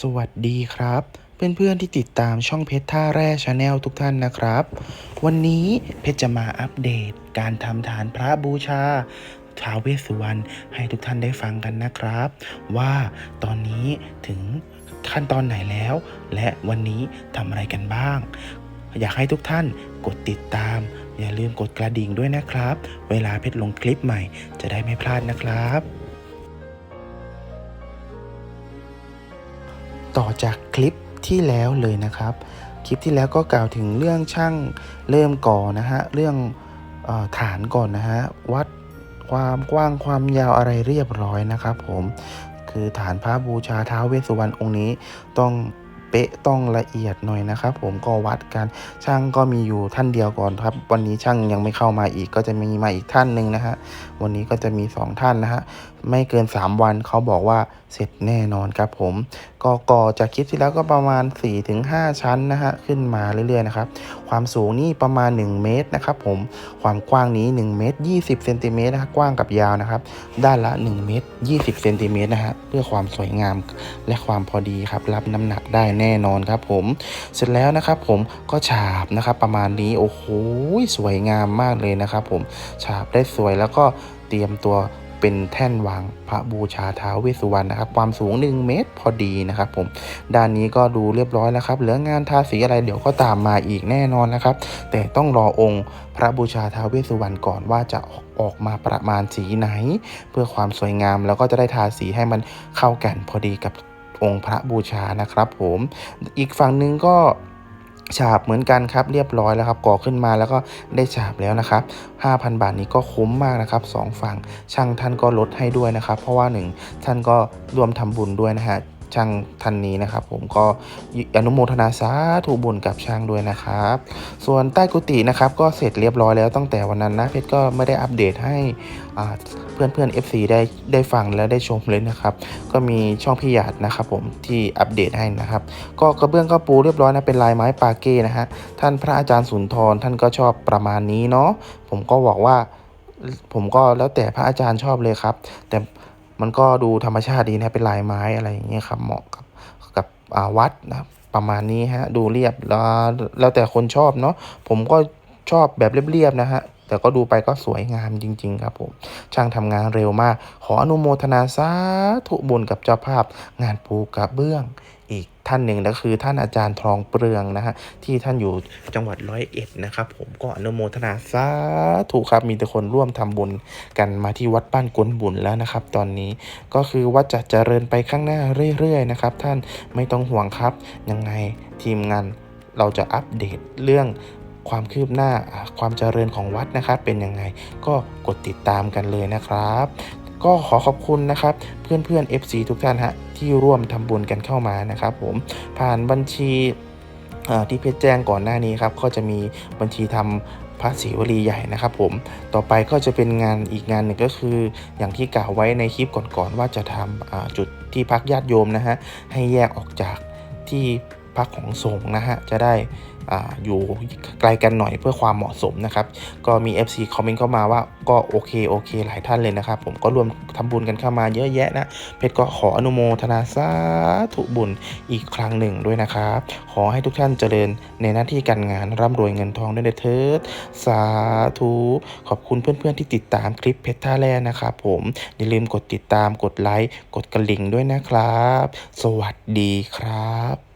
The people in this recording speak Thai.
สวัสดีครับ เพื่อนๆที่ติดตามช่องเพชรท่าแร่ชาแนลทุกท่านนะครับ วันนี้เพชรจะมาอัปเดตการทำฐานพระบูชาท้าวเวสสุวรรณให้ทุกท่านได้ฟังกันนะครับ ว่าตอนนี้ถึงขั้นตอนไหนแล้ว และวันนี้ทำอะไรกันบ้าง อยากให้ทุกท่านกดติดตาม อย่าลืมกดกระดิ่งด้วยนะครับ เวลาเพชรลงคลิปใหม่จะได้ไม่พลาดนะครับ ต่อจากคลิปที่แล้วเลยนะครับ คลิปที่แล้วก็กล่าวถึงเรื่องช่างเริ่มก่อนะฮะเรื่องออฐานก่อนนะฮะวัดความกว้างความยาวอะไรเรียบร้อยนะครับ ผมคือฐานพระบูชาท้าวเวสสุวรรณองค์นี้ต้องเป๊ะต้องละเอียดหน่อยนะครับ ผมก็วัดกันช่างก็มีอยู่ท่านเดียวก่อนครับ วันนี้ช่างยังไม่เข้ามาอีกก็จะมีมาอีกท่านหนึ่งนะฮะวันนี้ก็จะมี 2 ท่านนะฮะไม่เกิน 3 วันเขาบอกว่าเสร็จแน่นอนครับผมก็ก่อจากคลิปที่แล้วก็ประมาณ 4-5 ชั้นนะฮะขึ้นมาเรื่อยๆนะครับความสูงนี่ประมาณ 1 เมตรนะครับผมความกว้างนี้ 1 เมตร 20เซนติเมตรนะฮะกว้างกับยาวนะครับ ด้านละ 1 เมตร 20เซนติเมตรนะฮะเพื่อความสวยงามและความพอดีครับ รับน้ำหนักได้แน่นอนครับผม เสร็จแล้วนะครับผมก็ฉาบนะครับประมาณนี้โอ้โหสวยงามมากเลยนะครับผมฉาบได้สวยแล้วก็เตรียมตัว เป็นแท่นวางพระบูชาท้าวเวสสุวรรณนะครับ ความสูง 1 เมตรพอดีนะครับผมด้านนี้ก็ดูเรียบร้อยแล้วครับ เหลืองานทาสีอะไรเดี๋ยวก็ตามมาอีกแน่นอนนะครับ แต่ต้องรอองค์พระบูชาท้าวเวสสุวรรณก่อนว่าจะออกมาประมาณสีไหน เพื่อความสวยงามแล้วก็จะได้ทาสีให้มันเข้ากันพอดีกับองค์พระบูชานะครับ ผม อีกฝั่งหนึ่งก็ ฉาบเหมือนกันครับเรียบร้อยแล้วครับก่อขึ้นมาแล้วก็ได้ฉาบแล้วนะครับ 5,000 บาทนี้ก็คุ้มมากนะครับสองฝั่งช่างท่านก็ลดให้ด้วยนะครับ เพราะว่าหนึ่งท่านก็ร่วมทำบุญด้วยนะฮะ ช่างท่านนี้นะครับ ผมก็อนุโมทนาสาธุบุญกับช่างด้วยนะครับ ส่วนใต้กุฏินะครับ ก็เสร็จเรียบร้อยแล้วตั้งแต่วันนั้นนะเพชรก็ไม่ได้อัปเดตให้เพื่อนเพื่อนๆ FC ได้ได้ฟังและได้ชมเลยนะครับ ก็มีช่องพี่หยาดนะครับ ผมที่อัปเดตให้นะครับ ก็กระเบื้องก็ปูเรียบร้อยนะเป็นลายไม้ปาเก้นะฮะท่านพระอาจารย์สุนทรท่านก็ชอบประมาณนี้เนาะผมก็บอกว่าผมก็แล้วแต่พระอาจารย์ชอบเลยครับ แต่ มันก็ดูธรรมชาติดีนะเป็นลายไม้อะไรอย่างเงี้ยครับเหมาะกับกับวัดนะครับประมาณนี้ฮะดูเรียบแล้วแล้วแต่คนชอบเนาะผมก็ชอบแบบเรียบๆนะฮะแต่ก็ดูไปก็สวยงามจริง ๆ ครับผม ช่างทำงานเร็วมาก ขออนุโมทนาสาธุบุญกับเจ้าภาพงานปูกระเบื้อง อีกท่านหนึ่งก็คือท่านอาจารย์ทองเปลืองนะฮะที่ท่านอยู่จังหวัดร้อยเอ็ดนะครับ ผมก็อนุโมทนาสาธุครับมีแต่คนร่วมทำบุญกันมาที่วัดบ้านกวนบุญแล้วนะครับ ตอนนี้ก็คือวัดจะเจริญไปข้างหน้าเรื่อยๆนะครับ ท่านไม่ต้องห่วงครับ ยังไงทีมงานเราจะอัปเดตเรื่องความคืบหน้าความเจริญของวัดนะครับ เป็นยังไงก็กดติดตามกันเลยนะครับ ก็ขอขอบคุณนะครับ เพื่อนเพื่อน FC ทุกท่านฮะที่ร่วมทำบุญกันเข้ามานะครับ ผมผ่านบัญชีที่เพจแจ้งก่อนหน้านี้ครับก็จะมีบัญชีทำพระศรีวลีใหญ่นะครับผม ต่อไปก็จะเป็นงานอีกงานหนึ่งก็คือ อย่างที่กล่าวไว้ในคลิปก่อนๆว่าจะทำจุดที่พักญาติโยมนะฮะให้แยกออกจากที่ พักของสงฆ์นะฮะ จะได้ออยู่ไกลกันหน่อยเพื่อความเหมาะสมนะครับ ก็มี FC คอมเมนต์เข้ามาว่าก็โอเคโอเคหลายท่านเลยนะครับ ผมก็รวมทำบุญกันเข้ามาเยอะแยะนะ เพชรก็ขออนุโมทนาสาธุบุญอีกครั้งหนึ่งด้วยนะครับ ขอให้ทุกท่านเจริญในหน้าที่การงานร่ำรวยเงินทองด้วยเถิดสาธุขอบคุณเพื่อนๆที่ติดตามคลิปเพชรท่าแร่นะครับผมอย่าลืมกดติดตามกดไลค์กดกระลิ่งด้วยนะครับ สวัสดีครับ